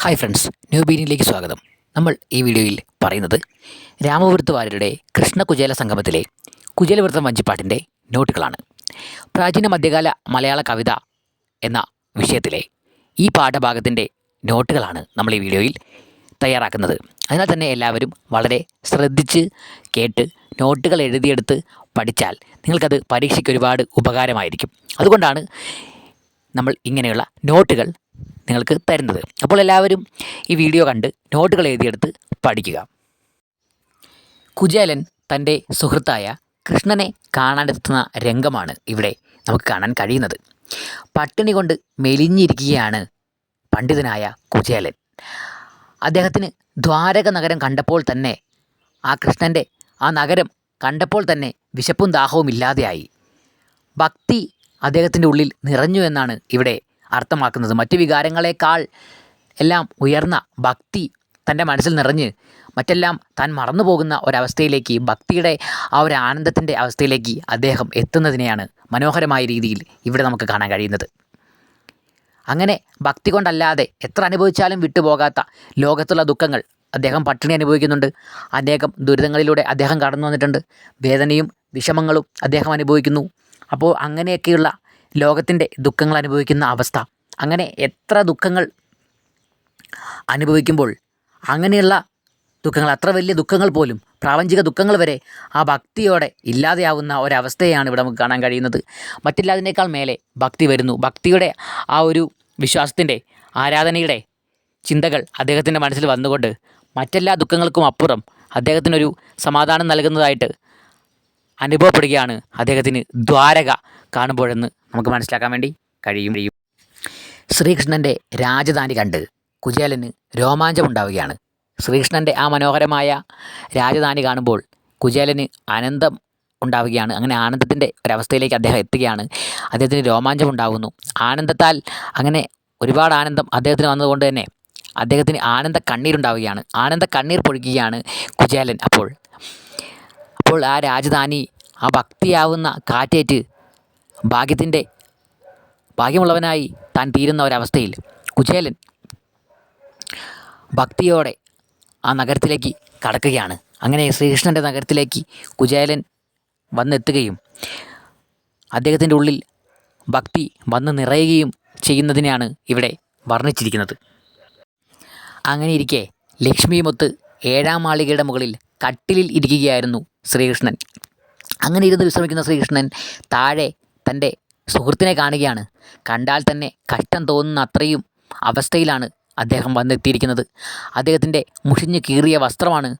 Hi friends new ബീനിയിലേക്ക് സ്വാഗതം. നമ്മൾ ഈ വീഡിയോയിൽ പറയുന്നത് രാമപുരത്ത് വാര്യരുടെ കൃഷ്ണകുചേല സംഗമത്തിലെ കുചേലവൃത്തം വഞ്ചിപ്പാട്ടിന്റെ നോട്ടുകളാണ്. പ്രാചീന മധ്യകാല മലയാള കവിത എന്ന വിഷയത്തിലെ ഈ പാഠഭാഗത്തിന്റെ നോട്ടുകളാണ് നമ്മൾ ഈ വീഡിയോയിൽ തയ്യാറാക്കുന്നത്. അതിനാൽ തന്നെ എല്ലാവരും വളരെ ശ്രദ്ധിച്ച് കേട്ട് നോട്ടുകൾ എഴുതിയെടുത്ത് പഠിച്ചാൽ നിങ്ങൾക്കത് പരീക്ഷയ്ക്ക് ഒരുപാട് ഉപകാരമായിരിക്കും. അതുകൊണ്ടാണ് നമ്മൾ ഇങ്ങനെയുള്ള നോട്ടുകൾ നിങ്ങൾക്ക് തരുന്നത്. അപ്പോൾ എല്ലാവരും ഈ വീഡിയോ കണ്ട് നോട്ടുകൾ എഴുതിയെടുത്ത് പഠിക്കുക. കുചേലൻ തന്റെ സുഹൃത്തായ കൃഷ്ണനെ കാണാനെത്തുന്ന രംഗമാണ് ഇവിടെ നമുക്ക് കാണാൻ കഴിയുന്നത്. പട്ടിണി കൊണ്ട് മെലിഞ്ഞിരിക്കുകയാണ് പണ്ഡിതനായ കുചേലൻ. അദ്ദേഹത്തിന് ദ്വാരക നഗരം കണ്ടപ്പോൾ തന്നെ ആ കൃഷ്ണന്റെ ആ നഗരം കണ്ടപ്പോൾ തന്നെ വിശപ്പും ദാഹവും ഇല്ലാതെയായി. ഭക്തി അദ്ദേഹത്തിന്റെ ഉള്ളിൽ നിറഞ്ഞു എന്നാണ് ഇവിടെ അർത്ഥമാക്കുന്നത്. മറ്റു വികാരങ്ങളെക്കാൾ എല്ലാം ഉയർന്ന ഭക്തി തന്റെ മനസ്സിൽ നിറഞ്ഞ് മറ്റെല്ലാം താൻ മറന്നു പോകുന്ന ഒരവസ്ഥയിലേക്ക് ഭക്തിയുടെ ആ ഒരു ആനന്ദത്തിന്റെ അവസ്ഥയിലേക്ക് അദ്ദേഹം എത്തുന്നതിനെയാണ് മനോഹരമായ രീതിയിൽ ഇവിടെ നമുക്ക് കാണാൻ കഴിയുന്നത്. അങ്ങനെ ഭക്തി കൊണ്ടല്ലാതെ എത്ര അനുഭവിച്ചാലും വിട്ടുപോകാത്ത ലോകത്തുള്ള ദുഃഖങ്ങൾ അദ്ദേഹം പട്ടിണി അനുഭവിക്കുന്നുണ്ട്. അനേകം ദുരിതങ്ങളിലൂടെ അദ്ദേഹം കടന്നു വന്നിട്ടുണ്ട് വേദനയും വിഷമങ്ങളും അദ്ദേഹം അനുഭവിക്കുന്നു. അപ്പോൾ അങ്ങനെയൊക്കെയുള്ള ലോകത്തിന്റെ ദുഃഖങ്ങൾ അനുഭവിക്കുന്ന അവസ്ഥ. അങ്ങനെ എത്ര ദുഃഖങ്ങൾ അനുഭവിക്കുമ്പോൾ അങ്ങനെയുള്ള ദുഃഖങ്ങൾ അത്ര വലിയ ദുഃഖങ്ങൾ പോലും പ്രാപഞ്ചിക ദുഃഖങ്ങൾ വരെ ആ ഭക്തിയോടെ ഇല്ലാതെയാവുന്ന ഒരവസ്ഥയാണ് ഇവിടെ നമുക്ക് കാണാൻ കഴിയുന്നത്. മറ്റെല്ലാതിനേക്കാൾ മേലെ ഭക്തി വരുന്നു. ഭക്തിയുടെ ആ ഒരു വിശ്വാസത്തിന്റെ ആരാധനയുടെ ചിന്തകൾ അദ്ദേഹത്തിന്റെ മനസ്സിൽ വന്നുകൊണ്ട് മറ്റെല്ലാ ദുഃഖങ്ങൾക്കും അപ്പുറം അദ്ദേഹത്തിനൊരു സമാധാനം നൽകുന്നതായിട്ട് അനുഭവപ്പെടുകയാണ് അദ്ദേഹത്തിന് ദ്വാരക കാണുമ്പോഴെന്ന് നമുക്ക് മനസ്സിലാക്കാൻ വേണ്ടി കഴിയും. ശ്രീകൃഷ്ണന്റെ രാജധാനി കണ്ട് കുചേലന് രോമാഞ്ചമുണ്ടാവുകയാണ് ശ്രീകൃഷ്ണന്റെ ആ മനോഹരമായ രാജധാനി കാണുമ്പോൾ കുചേലന് ആനന്ദം ഉണ്ടാവുകയാണ്. അങ്ങനെ ആനന്ദത്തിന്റെ ഒരവസ്ഥയിലേക്ക് അദ്ദേഹം എത്തുകയാണ്. അദ്ദേഹത്തിന് രോമാഞ്ചം ഉണ്ടാകുന്നു ആനന്ദത്താൽ അങ്ങനെ ഒരുപാട് ആനന്ദം അദ്ദേഹത്തിന് വന്നതുകൊണ്ട് തന്നെ അദ്ദേഹത്തിന് ആനന്ദ കണ്ണീരുണ്ടാവുകയാണ് ആനന്ദ കണ്ണീർ പൊഴിക്കുകയാണ് കുചേലൻ അപ്പോൾ. അപ്പോൾ ആ രാജധാനി ആ ഭക്തിയാവുന്ന കാറ്റേറ്റ് ഭാഗ്യത്തിന്റെ ഭാഗ്യമുള്ളവനായി താൻ തീരുന്ന ഒരവസ്ഥയിൽ. കുചേലൻ ഭക്തിയോടെ ആ നഗരത്തിലേക്ക് കടക്കുകയാണ്. അങ്ങനെ ശ്രീകൃഷ്ണന്റെ നഗരത്തിലേക്ക് കുചേലൻ വന്നെത്തുകയും അദ്ദേഹത്തിന്റെ ഉള്ളിൽ ഭക്തി വന്ന് നിറയുകയും ചെയ്യുന്നതിനെയാണ് ഇവിടെ വർണിച്ചിരിക്കുന്നത്. അങ്ങനെ ഇരിക്കെ ലക്ഷ്മിയുമൊത്ത് ഏഴാം മാളികയുടെ മുകളിൽ കട്ടിലിൽ ഇരിക്കുകയായിരുന്നു ശ്രീകൃഷ്ണൻ. അങ്ങനെ ഇരുന്ന് വിശ്രമിക്കുന്ന ശ്രീകൃഷ്ണൻ താഴെ തന്റെ സുഹൃത്തിനെ കാണുകയാണ്. കണ്ടാൽ തന്നെ കഷ്ടം തോന്നുന്ന അത്രയും അവസ്ഥയിലാണ് അദ്ദേഹം വന്നെത്തിയിരിക്കുന്നത്. അദ്ദേഹത്തിന്റെ മുഷിഞ്ഞു കീറിയ വസ്ത്രമാണ്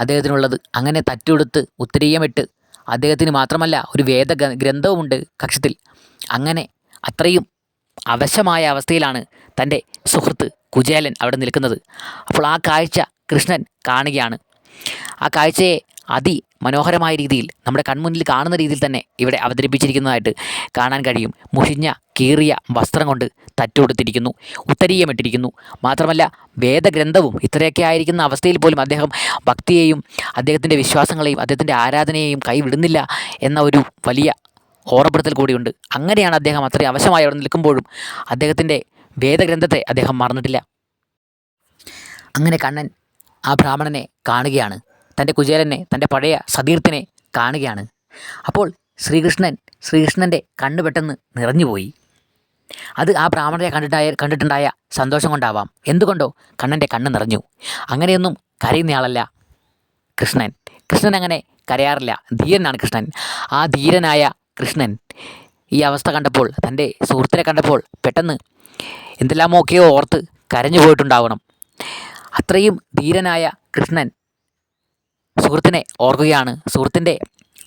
അദ്ദേഹത്തിനുള്ളത്. അങ്ങനെ തറ്റുകൊടുത്ത് ഉത്തരീയമിട്ട് അദ്ദേഹത്തിന് മാത്രമല്ല ഒരു വേദ ഗ്രന്ഥവുമുണ്ട് കക്ഷത്തിൽ. അങ്ങനെ അത്രയും അവശമായ അവസ്ഥയിലാണ് തന്റെ സുഹൃത്ത് കുചേലൻ അവിടെ നിൽക്കുന്നത്. അപ്പോൾ ആ കാഴ്ച കൃഷ്ണൻ കാണുകയാണ്. ആ കാഴ്ചയെ അതി മനോഹരമായ രീതിയിൽ നമ്മുടെ കൺമുന്നിൽ കാണുന്ന രീതിയിൽ തന്നെ ഇവിടെ അവതരിപ്പിച്ചിരിക്കുന്നതായിട്ട് കാണാൻ കഴിയും. മുഷിഞ്ഞ കീറിയ വസ്ത്രം കൊണ്ട് തറ്റുകൊടുത്തിരിക്കുന്നു. ഉത്തരീയമിട്ടിരിക്കുന്നു. മാത്രമല്ല വേദഗ്രന്ഥവും ഇത്രയൊക്കെ ആയിരിക്കുന്ന അവസ്ഥയിൽ പോലും അദ്ദേഹം ഭക്തിയെയും അദ്ദേഹത്തിന്റെ വിശ്വാസങ്ങളെയും അദ്ദേഹത്തിന്റെ ആരാധനയെയും കൈവിടുന്നില്ല എന്ന ഒരു വലിയ ഓർമ്മപ്പെടുത്തൽ കൂടിയുണ്ട്. അങ്ങനെയാണ് അദ്ദേഹം അത്രയും അവശമായി അവിടെ നിൽക്കുമ്പോഴും അദ്ദേഹത്തിന്റെ വേദഗ്രന്ഥത്തെ അദ്ദേഹം മറന്നിട്ടില്ല. അങ്ങനെ കണ്ണൻ ആ ബ്രാഹ്മണനെ കാണുകയാണ്. തന്റെ കുചേലനെ തന്റെ പഴയ സതീർത്ഥനെ കാണുകയാണ്. അപ്പോൾ ശ്രീകൃഷ്ണൻ ശ്രീകൃഷ്ണന്റെ കണ്ണ് പെട്ടെന്ന് നിറഞ്ഞുപോയി. അത് ആ ബ്രാഹ്മണരെ കണ്ടിട്ടായ കണ്ടിട്ടുണ്ടായ സന്തോഷം കൊണ്ടാവാം. എന്തുകൊണ്ടോ കണ്ണന്റെ കണ്ണ് നിറഞ്ഞു. അങ്ങനെയൊന്നും കരയുന്നയാളല്ല കൃഷ്ണൻ. കൃഷ്ണൻ അങ്ങനെ കരയാറില്ല. ധീരനാണ് കൃഷ്ണൻ. ആ ധീരനായ കൃഷ്ണൻ ഈ അവസ്ഥ കണ്ടപ്പോൾ തന്റെ സുഹൃത്തിനെ കണ്ടപ്പോൾ പെട്ടെന്ന് എന്തെല്ലാമൊക്കെയോ ഓർത്ത് കരഞ്ഞു പോയിട്ടുണ്ടാവണം അത്രയും ധീരനായ കൃഷ്ണൻ. സുഹൃത്തിനെ ഓർക്കുകയാണ്. സുഹൃത്തിന്റെ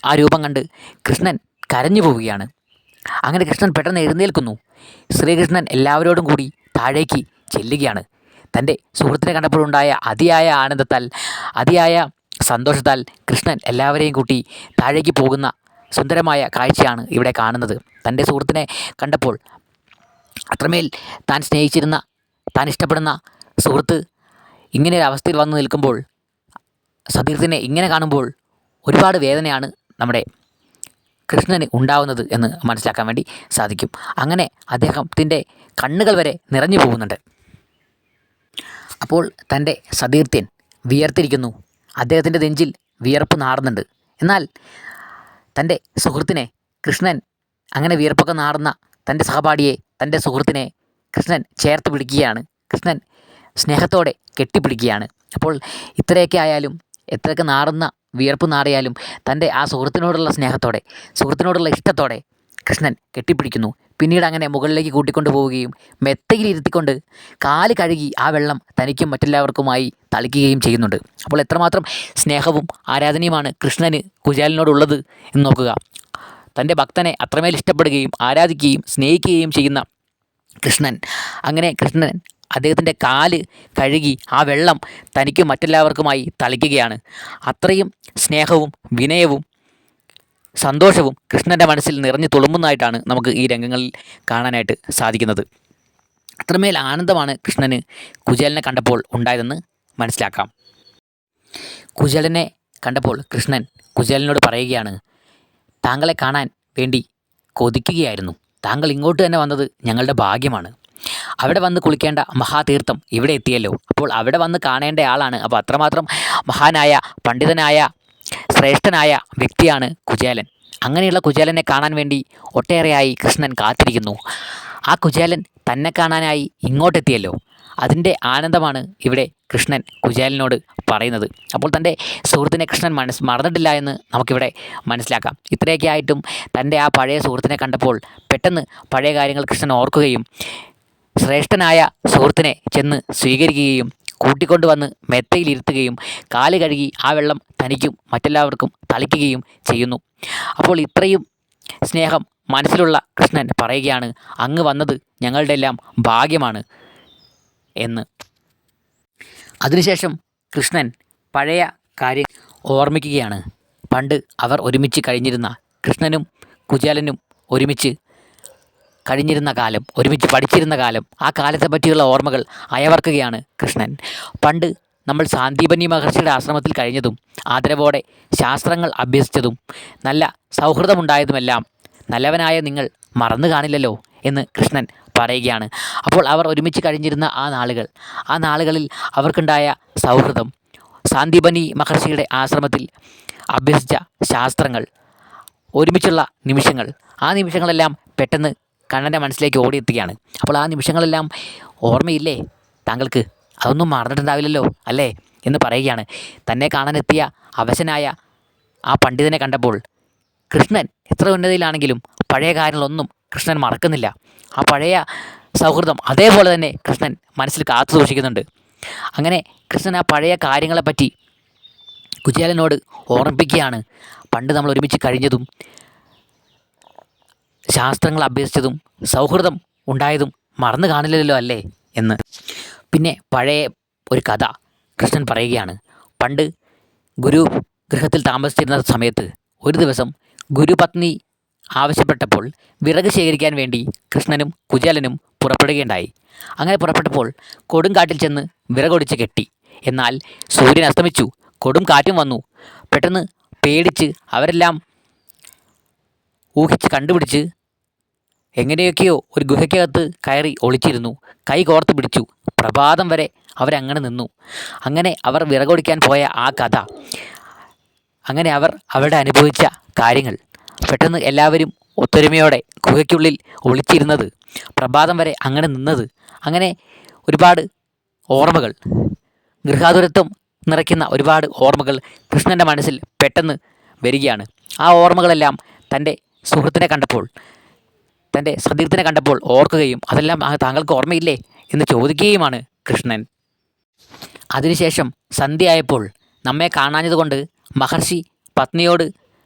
ആ രൂപം കണ്ട് കൃഷ്ണൻ കരഞ്ഞു പോവുകയാണ്. അങ്ങനെ കൃഷ്ണൻ പെട്ടെന്ന് എഴുന്നേൽക്കുന്നു. ശ്രീകൃഷ്ണൻ എല്ലാവരോടും കൂടി താഴേക്ക് ചെല്ലുകയാണ്. തന്റെ സുഹൃത്തിനെ കണ്ടപ്പോഴുണ്ടായ അതിയായ ആനന്ദത്താൽ അതിയായ സന്തോഷത്താൽ കൃഷ്ണൻ എല്ലാവരെയും കൂട്ടി താഴേക്ക് പോകുന്ന സുന്ദരമായ കാഴ്ചയാണ് ഇവിടെ കാണുന്നത്. തന്റെ സുഹൃത്തിനെ കണ്ടപ്പോൾ അത്രമേൽ താൻ സ്നേഹിച്ചിരുന്ന താൻ ഇഷ്ടപ്പെടുന്ന സുഹൃത്ത് ഇങ്ങനെ ഒരു അവസ്ഥയിൽ വന്നു നിൽക്കുമ്പോൾ സതീർത്ഥനെ ഇങ്ങനെ കാണുമ്പോൾ ഒരുപാട് വേദനയാണ് നമ്മുടെ കൃഷ്ണന് ഉണ്ടാവുന്നത് എന്ന് മനസ്സിലാക്കാൻ വേണ്ടി സാധിക്കും. അങ്ങനെ അദ്ദേഹത്തിന്റെ കണ്ണുകൾ വരെ നിറഞ്ഞു പോകുന്നുണ്ട്. അപ്പോൾ തന്റെ സതീർത്ഥ്യൻ വിയർത്തിരിക്കുന്നു. അദ്ദേഹത്തിന്റെ നെഞ്ചിൽ വിയർപ്പ് നാറുന്നുണ്ട്. എന്നാൽ തന്റെ സുഹൃത്തിനെ കൃഷ്ണൻ അങ്ങനെ വിയർപ്പൊക്കെ നാറുന്ന തന്റെ സഹപാഠിയെ തന്റെ സുഹൃത്തിനെ കൃഷ്ണൻ ചേർത്ത് പിടിക്കുകയാണ്. കൃഷ്ണൻ സ്നേഹത്തോടെ കെട്ടിപ്പിടിക്കുകയാണ്. അപ്പോൾ ഇത്രയൊക്കെ ആയാലും എത്രയൊക്കെ നാറുന്ന വിയർപ്പ് നാറിയാലും തന്റെ ആ സുഹൃത്തിനോടുള്ള സ്നേഹത്തോടെ സുഹൃത്തിനോടുള്ള ഇഷ്ടത്തോടെ കൃഷ്ണൻ കെട്ടിപ്പിടിക്കുന്നു. പിന്നീട് അങ്ങനെ മുകളിലേക്ക് കൂട്ടിക്കൊണ്ടു പോവുകയും മെത്തയിൽ ഇരുത്തിക്കൊണ്ട് കാൽ കഴുകി ആ വെള്ളം തനിക്കും മറ്റെല്ലാവർക്കുമായി തളിക്കുകയും ചെയ്യുന്നുണ്ട്. അപ്പോൾ എത്രമാത്രം സ്നേഹവും ആരാധനയുമാണ് കൃഷ്ണന് കുചാലിനോടുള്ളത് എന്ന് നോക്കുക. തന്റെ ഭക്തനെ അത്രമേൽ ഇഷ്ടപ്പെടുകയും ആരാധിക്കുകയും സ്നേഹിക്കുകയും ചെയ്യുന്ന കൃഷ്ണൻ അങ്ങനെ കൃഷ്ണൻ അദ്ദേഹത്തിന്റെ കാൽ കഴുകി ആ വെള്ളം തനിക്ക് മറ്റെല്ലാവർക്കുമായി തളിക്കുകയാണ്. അത്രയും സ്നേഹവും വിനയവും സന്തോഷവും കൃഷ്ണന്റെ മനസ്സിൽ നിറഞ്ഞു തുളുമ്പുന്നതായിട്ടാണ് നമുക്ക് ഈ രംഗങ്ങളിൽ കാണാനായിട്ട് സാധിക്കുന്നത്. അത്രമേൽ ആനന്ദമാണ് കൃഷ്ണന് കുചേലനെ കണ്ടപ്പോൾ ഉണ്ടായതെന്ന് മനസ്സിലാക്കാം. കുചേലനെ കണ്ടപ്പോൾ കൃഷ്ണൻ കുചേലനോട് പറയുകയാണ് താങ്കളെ കാണാൻ വേണ്ടി കൊതിക്കുകയായിരുന്നു. താങ്കൾ ഇങ്ങോട്ട് തന്നെ വന്നത് ഞങ്ങളുടെ ഭാഗ്യമാണ്. അവിടെ വന്ന് കുളിക്കേണ്ട മഹാതീർത്ഥം ഇവിടെ എത്തിയല്ലോ. അപ്പോൾ അവിടെ വന്ന് കാണേണ്ട ആളാണ്. അപ്പോൾ അത്രമാത്രം മഹാനായ പണ്ഡിതനായ ശ്രേഷ്ഠനായ വ്യക്തിയാണ് കുചേലൻ. അങ്ങനെയുള്ള കുചേലനെ കാണാൻ വേണ്ടി ഒട്ടേറെയായി കൃഷ്ണൻ കാത്തിരിക്കുന്നു. ആ കുചേലൻ തന്നെ കാണാനായി ഇങ്ങോട്ടെത്തിയല്ലോ. അതിന്റെ ആനന്ദമാണ് ഇവിടെ കൃഷ്ണൻ കുചേലനോട് പറയുന്നത്. അപ്പോൾ തന്റെ സുഹൃത്തിനെ കൃഷ്ണൻ മനസ്സ് മറന്നിട്ടില്ല എന്ന് നമുക്കിവിടെ മനസ്സിലാക്കാം. ഇത്രയൊക്കെ ആയിട്ടും തന്റെ ആ പഴയ സുഹൃത്തിനെ കണ്ടപ്പോൾ പെട്ടെന്ന് പഴയ കാര്യങ്ങൾ കൃഷ്ണൻ ഓർക്കുകയും ശ്രേഷ്ഠനായ സുഹൃത്തിനെ ചെന്ന് സ്വീകരിക്കുകയും കൂട്ടിക്കൊണ്ടുവന്ന് മെത്തയിലിരുത്തുകയും കാൽ കഴുകി ആ വെള്ളം തനിക്കും മറ്റെല്ലാവർക്കും തളിക്കുകയും ചെയ്യുന്നു. അപ്പോൾ ഇത്രയും സ്നേഹം മനസ്സിലുള്ള കൃഷ്ണൻ പറയുകയാണ് അങ്ങ് വന്നത് ഞങ്ങളുടെ എല്ലാം ഭാഗ്യമാണ് എന്ന്. അതിനുശേഷം കൃഷ്ണൻ പഴയ കാര്യം ഓർമ്മിക്കുകയാണ്. പണ്ട് അവർ ഒരുമിച്ച് കഴിഞ്ഞിരുന്ന കൃഷ്ണനും കുചേലനും ഒരുമിച്ച് കഴിഞ്ഞിരുന്ന കാലം ഒരുമിച്ച് പഠിച്ചിരുന്ന കാലം ആ കാലത്തെ പറ്റിയുള്ള ഓർമ്മകൾ അയവർക്കുകയാണ് കൃഷ്ണൻ. പണ്ട് നമ്മൾ സാന്ദീപനി മഹർഷിയുടെ ആശ്രമത്തിൽ കഴിഞ്ഞതും ആദരവോടെ ശാസ്ത്രങ്ങൾ അഭ്യസിച്ചതും നല്ല സൗഹൃദമുണ്ടായതുമെല്ലാം നല്ലവനായ നിങ്ങൾ മറന്നു കാണില്ലല്ലോ എന്ന് കൃഷ്ണൻ പറയുകയാണ്. അപ്പോൾ അവർ ഒരുമിച്ച് കഴിഞ്ഞിരുന്ന ആ നാളുകൾ ആ നാളുകളിൽ അവർക്കുണ്ടായ സൗഹൃദം സാന്ദീപനി മഹർഷിയുടെ ആശ്രമത്തിൽ അഭ്യസിച്ച ശാസ്ത്രങ്ങൾ ഒരുമിച്ചുള്ള നിമിഷങ്ങൾ ആ നിമിഷങ്ങളെല്ലാം പെട്ടെന്ന് കണ്ണന്റെ മനസ്സിലേക്ക് ഓടിയെത്തുകയാണ്. അപ്പോൾ ആ നിമിഷങ്ങളെല്ലാം ഓർമ്മയില്ലേ? താങ്കൾക്ക് അതൊന്നും മറന്നിട്ടുണ്ടാവില്ലല്ലോ അല്ലേ? എന്ന് പറയുകയാണ്. തന്നെ കാണാനെത്തിയ അവശനായ ആ പണ്ഡിതനെ കണ്ടപ്പോൾ കൃഷ്ണൻ എത്ര ഉന്നതിയിലാണെങ്കിലും പഴയ കാര്യങ്ങളൊന്നും കൃഷ്ണൻ മറക്കുന്നില്ല. ആ പഴയ സൗഹൃദം അതേപോലെ തന്നെ കൃഷ്ണൻ മനസ്സിൽ കാത്തു സൂക്ഷിക്കുന്നുണ്ട്. അങ്ങനെ കൃഷ്ണൻ ആ പഴയ കാര്യങ്ങളെപ്പറ്റി കുചേലനോട് ഓർമ്മിപ്പിക്കുകയാണ്. പണ്ട് നമ്മൾ ഒരുമിച്ച് കഴിഞ്ഞതും ശാസ്ത്രങ്ങൾ അഭ്യസിച്ചതും സൗഹൃദം ഉണ്ടായതും മറന്നു കാണില്ലല്ലോ അല്ലേ എന്ന്. പിന്നെ പഴയ ഒരു കഥ കൃഷ്ണൻ പറയുകയാണ്. പണ്ട് ഗുരു ഗൃഹത്തിൽ താമസിച്ചിരുന്ന സമയത്ത് ഒരു ദിവസം ഗുരുപത്നി ആവശ്യപ്പെട്ടപ്പോൾ വിറക് ശേഖരിക്കാൻ വേണ്ടി കൃഷ്ണനും കുചേലനും പുറപ്പെടുകയുണ്ടായി. അങ്ങനെ പുറപ്പെട്ടപ്പോൾ കൊടുങ്കാട്ടിൽ ചെന്ന് വിറകൊടിച്ച് കെട്ടി. എന്നാൽ സൂര്യൻ അസ്തമിച്ചു കൊടും കാറ്റും വന്നു. പെട്ടെന്ന് പേടിച്ച് അവരെല്ലാം ഊഹിച്ച് കണ്ടുപിടിച്ച് എങ്ങനെയൊക്കെയോ ഒരു ഗുഹയ്ക്കകത്ത് കയറി ഒളിച്ചിരുന്നു. കൈ കോർത്ത് പിടിച്ചു. പ്രഭാതം വരെ അവരങ്ങനെ നിന്നു. അങ്ങനെ അവർ വിറകൊടിക്കാൻ പോയ ആ കഥ. അങ്ങനെ അവർ അവരുടെ അനുഭവിച്ച കാര്യങ്ങൾ. പെട്ടെന്ന് എല്ലാവരും ഒത്തൊരുമയോടെ ഗുഹയ്ക്കുള്ളിൽ ഒളിച്ചിരുന്നത്. പ്രഭാതം വരെ അങ്ങനെ നിന്നത്. അങ്ങനെ ഒരുപാട് ഓർമ്മകൾ. ഗൃഹാതുരത്വം നിറയ്ക്കുന്ന ഒരുപാട് ഓർമ്മകൾ കൃഷ്ണന്റെ മനസ്സിൽ പെട്ടെന്ന് വരികയാണ്. ആ ഓർമ്മകളെല്ലാം തന്റെ സുഹൃത്തിനെ കണ്ടപ്പോൾ തന്റെ സതീർത്ഥനെ കണ്ടപ്പോൾ ഓർക്കുകയും അതെല്ലാം താങ്കൾക്ക് ഓർമ്മയില്ലേ എന്ന് ചോദിക്കുകയുമാണ് കൃഷ്ണൻ. അതിനുശേഷം സന്ധ്യയായപ്പോൾ നമ്മെ കാണാഞ്ഞതുകൊണ്ട് മഹർഷി പത്നിയോട്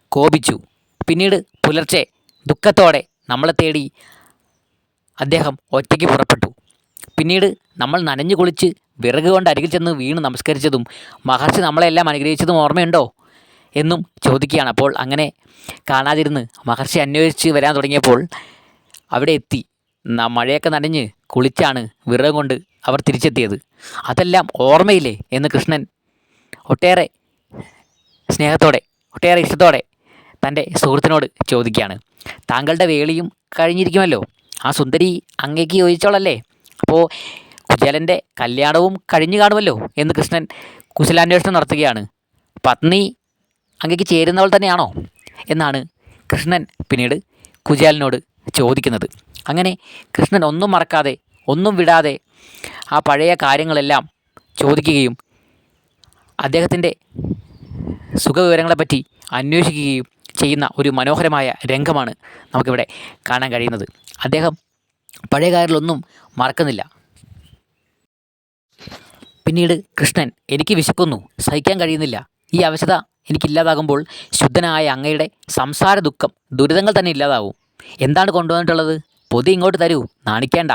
കോപിച്ചു. പിന്നീട് പുലർച്ചെ ദുഃഖത്തോടെ നമ്മളെ തേടി അദ്ദേഹം ഒറ്റയ്ക്ക് പുറപ്പെട്ടു. പിന്നീട് നമ്മൾ നനഞ്ഞു കുളിച്ച് വിറക് കൊണ്ട് അരികിൽ ചെന്ന് വീണ് നമസ്കരിച്ചതും മഹർഷി നമ്മളെല്ലാം അനുഗ്രഹിച്ചതും ഓർമ്മയുണ്ടോ എന്നും ചോദിക്കുകയാണ്. അപ്പോൾ അങ്ങനെ കാണാതിരുന്ന് മഹർഷി അന്വേഷിച്ച് വരാൻ തുടങ്ങിയപ്പോൾ അവിടെ എത്തി. മഴയൊക്കെ നനഞ്ഞ് കുളിച്ചാണ് വിറക് കൊണ്ട് അവർ തിരിച്ചെത്തിയത്. അതെല്ലാം ഓർമ്മയില്ലേ എന്ന് കൃഷ്ണൻ ഒട്ടേറെ സ്നേഹത്തോടെ ഒട്ടേറെ ഇഷ്ടത്തോടെ തന്റെ സുഹൃത്തിനോട് ചോദിക്കുകയാണ്. താങ്കളുടെ വേളിയും കഴിഞ്ഞിരിക്കുമല്ലോ. ആ സുന്ദരി അങ്ങേക്ക് യോജിച്ചോളല്ലേ അപ്പോൾ കുചേലന്റെ കല്യാണവും കഴിഞ്ഞു കാണുമല്ലോ എന്ന് കൃഷ്ണൻ കുശലാന്വേഷണം നടത്തുകയാണ്. പത്നി അങ്ങേക്ക് ചേരുന്നവൾ തന്നെയാണോ? എന്നാണ് കൃഷ്ണൻ പിന്നീട് കുചേലനോട് ചോദിക്കുന്നത്. അങ്ങനെ കൃഷ്ണൻ ഒന്നും മറക്കാതെ ഒന്നും വിടാതെ ആ പഴയ കാര്യങ്ങളെല്ലാം ചോദിക്കുകയും അദ്ദേഹത്തിന്റെ സുഖവിവരങ്ങളെപ്പറ്റി അന്വേഷിക്കുകയും ചെയ്യുന്ന ഒരു മനോഹരമായ രംഗമാണ് നമുക്കിവിടെ കാണാൻ കഴിയുന്നത്. അദ്ദേഹം പഴയ കാര്യങ്ങളൊന്നും മറക്കുന്നില്ല. പിന്നീട് കൃഷ്ണൻ എനിക്ക് വിശക്കുന്നു സഹിക്കാൻ കഴിയുന്നില്ല. ഈ അവശത എനിക്കില്ലാതാകുമ്പോൾ ശുദ്ധനായ അങ്ങയുടെ സംസാര ദുഃഖം ദുരിതങ്ങൾ തന്നെ ഇല്ലാതാവും. എന്താണ് കൊണ്ടുവന്നിട്ടുള്ളത്? പൊതി ഇങ്ങോട്ട് തരൂ. നാണിക്കേണ്ട.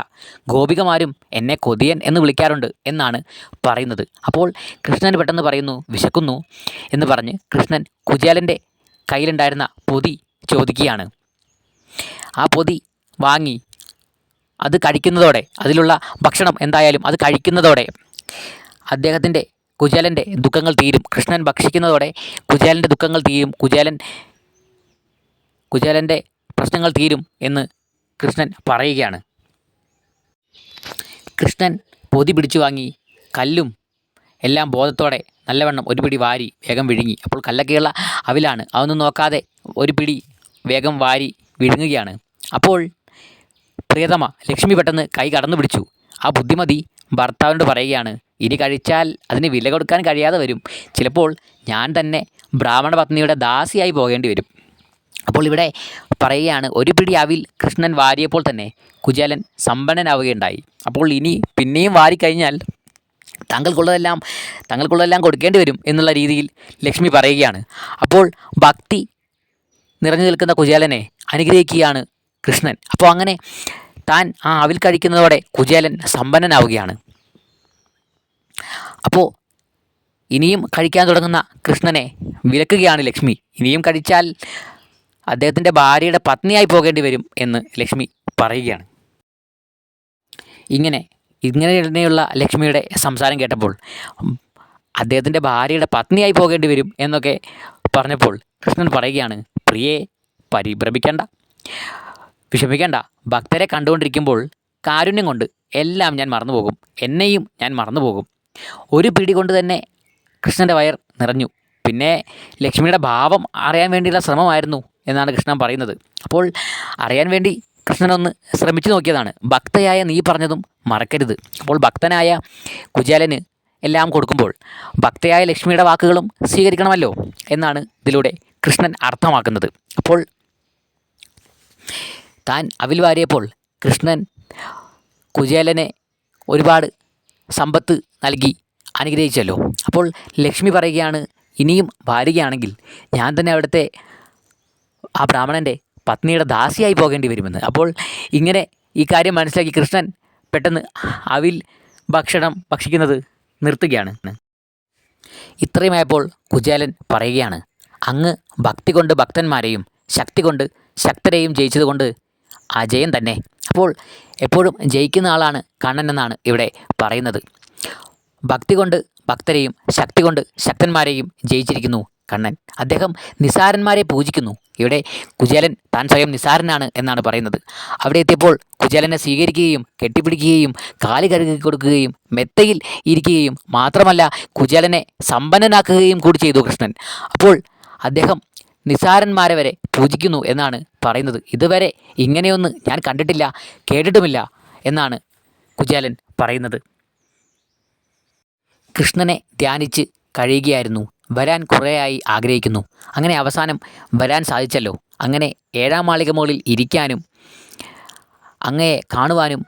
ഗോപികമാരും എന്നെ കൊതിയൻ എന്ന് വിളിക്കാറുണ്ട് എന്നാണ് പറയുന്നത്. അപ്പോൾ കൃഷ്ണൻ പെട്ടെന്ന് പറയുന്നു വിശക്കുന്നു എന്ന് പറഞ്ഞ് കൃഷ്ണൻ കുചേലന്റെ കയ്യിലുണ്ടായിരുന്ന പൊതി ചോദിക്കുകയാണ്. ആ പൊതി വാങ്ങി. അത് കഴിക്കുന്നതോടെ അതിലുള്ള ഭക്ഷണം എന്തായാലും അത് കഴിക്കുന്നതോടെ അദ്ദേഹത്തിന്റെ കുചേലന്റെ ദുഃഖങ്ങൾ തീരും. കൃഷ്ണൻ ഭക്ഷിക്കുന്നതോടെ കുചേലന്റെ ദുഃഖങ്ങൾ തീരും. കുചേലൻ കുചേലന്റെ പ്രശ്നങ്ങൾ തീരും എന്ന് കൃഷ്ണൻ പറയുകയാണ്. കൃഷ്ണൻ പൊതി പിടിച്ചു വാങ്ങി കല്ലും എല്ലാം ബോധത്തോടെ നല്ലവണ്ണം ഒരു പിടി വാരി വേഗം വിഴുങ്ങി. അപ്പോൾ കല്ലൊക്കെയുള്ള അവിലാണ്. അതൊന്നും നോക്കാതെ ഒരു പിടി വേഗം വാരി വിഴുങ്ങുകയാണ്. അപ്പോൾ പ്രിയതമ ലക്ഷ്മി പെട്ടെന്ന് കൈ കടന്നു പിടിച്ചു. ആ ബുദ്ധിമതി ഭർത്താവിനോട് പറയുകയാണ് ഇനി കഴിച്ചാൽ അതിന് വില കൊടുക്കാൻ കഴിയാതെ വരും. ചിലപ്പോൾ ഞാൻ തന്നെ ബ്രാഹ്മണ പത്നിയുടെ ദാസിയായി പോകേണ്ടി വരും. അപ്പോൾ ഇവിടെ പറയുകയാണ് ഒരു പിടി അവിൽ കൃഷ്ണൻ വാരിയപ്പോൾ തന്നെ കുചേലൻ സമ്പന്നനാവുകയുണ്ടായി. അപ്പോൾ ഇനി പിന്നെയും വാരിക്കഴിഞ്ഞാൽ തങ്ങൾക്കുള്ളതെല്ലാം തങ്ങൾക്കുള്ളതെല്ലാം കൊടുക്കേണ്ടി വരും എന്നുള്ള രീതിയിൽ ലക്ഷ്മി പറയുകയാണ്. അപ്പോൾ ഭക്തി നിറഞ്ഞു നിൽക്കുന്ന കുചേലനെ അനുഗ്രഹിക്കുകയാണ് കൃഷ്ണൻ. അപ്പോൾ അങ്ങനെ താൻ ആ അവിൽ കഴിക്കുന്നതോടെ കുചേലൻ സമ്പന്നനാവുകയാണ്. അപ്പോൾ ഇനിയും കഴിക്കാൻ തുടങ്ങുന്ന കൃഷ്ണനെ വിലക്കുകയാണ് ലക്ഷ്മി. ഇനിയും കഴിച്ചാൽ അദ്ദേഹത്തിന്റെ ഭാര്യയുടെ പത്നിയായി പോകേണ്ടി വരും എന്ന് ലക്ഷ്മി പറയുകയാണ്. ഇങ്ങനെ ഇങ്ങനെ തന്നെയുള്ള ലക്ഷ്മിയുടെ സംസാരം കേട്ടപ്പോൾ അദ്ദേഹത്തിന്റെ ഭാര്യയുടെ പത്നിയായി പോകേണ്ടി വരും എന്നൊക്കെ പറഞ്ഞപ്പോൾ കൃഷ്ണൻ പറയുകയാണ് പ്രിയെ പരിഭ്രമിക്കണ്ട. വിഷമിക്കേണ്ട. ഭക്തരെ കണ്ടുകൊണ്ടിരിക്കുമ്പോൾ കാരുണ്യം കൊണ്ട് എല്ലാം ഞാൻ മറന്നുപോകും. എന്നെയും ഞാൻ മറന്നുപോകും. ഒരു പിടി കൊണ്ട് തന്നെ കൃഷ്ണന്റെ വയർ നിറഞ്ഞു. പിന്നെ ലക്ഷ്മിയുടെ ഭാവം അറിയാൻ വേണ്ടിയുള്ള ശ്രമമായിരുന്നു എന്നാണ് കൃഷ്ണൻ പറയുന്നത്. അപ്പോൾ അറിയാൻ വേണ്ടി കൃഷ്ണനൊന്ന് ശ്രമിച്ചു നോക്കിയതാണ്. ഭക്തയായ നീ പറഞ്ഞതും മറക്കരുത്. അപ്പോൾ ഭക്തനായ കുജാലന് എല്ലാം കൊടുക്കുമ്പോൾ ഭക്തയായ ലക്ഷ്മിയുടെ വാക്കുകളും സ്വീകരിക്കണമല്ലോ എന്നാണ് ഇതിലൂടെ കൃഷ്ണൻ അർത്ഥമാക്കുന്നത്. അപ്പോൾ താൻ അവിൽ വാരിയപ്പോൾ കൃഷ്ണൻ കുചേലനെ ഒരുപാട് സമ്പത്ത് നൽകി അനുഗ്രഹിച്ചല്ലോ. അപ്പോൾ ലക്ഷ്മി പറയുകയാണ് ഇനിയും ഭാര്യയാണെങ്കിൽ ഞാൻ തന്നെ അവിടുത്തെ ആ ബ്രാഹ്മണന്റെ പത്നിയുടെ ദാസിയായി പോകേണ്ടി വരുമെന്ന്. അപ്പോൾ ഇങ്ങനെ ഈ കാര്യം മനസ്സിലാക്കി കൃഷ്ണൻ പെട്ടെന്ന് അവിൽ ഭക്ഷണം ഭക്ഷിക്കുന്നത് നിർത്തുകയാണ്. ഇത്രയുമായപ്പോൾ കുചേലൻ പറയുകയാണ് അങ്ങ് ഭക്തി കൊണ്ട് ഭക്തന്മാരെയും ശക്തി കൊണ്ട് ശക്തരെയും ജയിച്ചതുകൊണ്ട് അജയൻ തന്നെ. അപ്പോൾ എപ്പോഴും ജയിക്കുന്ന ആളാണ് കണ്ണൻ എന്നാണ് ഇവിടെ പറയുന്നത്. ഭക്തി കൊണ്ട് ഭക്തരെയും ശക്തി കൊണ്ട് ശക്തന്മാരെയും ജയിച്ചിരിക്കുന്നു കണ്ണൻ. അദ്ദേഹം നിസാരന്മാരെ പൂജിക്കുന്നു. ഇവിടെ കുചേലൻ താൻ സ്വയം നിസാരനാണ് എന്നാണ് പറയുന്നത്. അവിടെ എത്തിയപ്പോൾ കുചേലനെ സ്വീകരിക്കുകയും കെട്ടിപ്പിടിക്കുകയും കാലി കഴുകി കൊടുക്കുകയും മെത്തയിൽ ഇരിക്കുകയും മാത്രമല്ല കുചേലനെ സമ്പന്നനാക്കുകയും കൂടി ചെയ്തു കൃഷ്ണൻ. അപ്പോൾ അദ്ദേഹം നിസാരന്മാരെ വരെ പൂജിക്കുന്നു എന്നാണ് പറയുന്നത്. ഇതുവരെ ഇങ്ങനെയൊന്ന് ഞാൻ കണ്ടിട്ടില്ല കേട്ടിട്ടുമില്ല എന്നാണ് കുചേലൻ പറയുന്നത്. കൃഷ്ണനെ ധ്യാനിച്ച് കഴിയുകയായിരുന്നു. വരാൻ കുറേയായി ആഗ്രഹിക്കുന്നു. അങ്ങനെ അവസാനം വരാൻ സാധിച്ചല്ലോ. അങ്ങനെ ഏഴാം മാളിക മുകളിൽ ഇരിക്കാനും അങ്ങയെ കാണുവാനും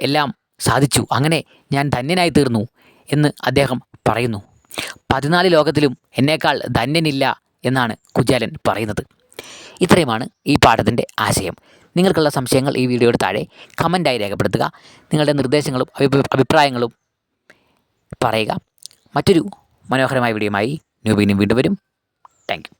എല്ലാം സാധിച്ചു. അങ്ങനെ ഞാൻ ധന്യനായി തീർന്നു എന്ന് അദ്ദേഹം പറയുന്നു. പതിനാല് ലോകത്തിലും എന്നേക്കാൾ ധന്യനില്ല എന്നാണ് കുജാലൻ പറയുന്നത്. ഇത്രയുമാണ് ഈ പാഠത്തിന്റെ ആശയം. നിങ്ങൾക്കുള്ള സംശയങ്ങൾ ഈ വീഡിയോയുടെ താഴെ കമന്റായി രേഖപ്പെടുത്തുക. നിങ്ങളുടെ നിർദ്ദേശങ്ങളും അഭിപ്രായങ്ങളും പറയുക. മറ്റൊരു മനോഹരമായ വീഡിയോയുമായി ന്യൂബീനും വീണ്ടും വരും. താങ്ക്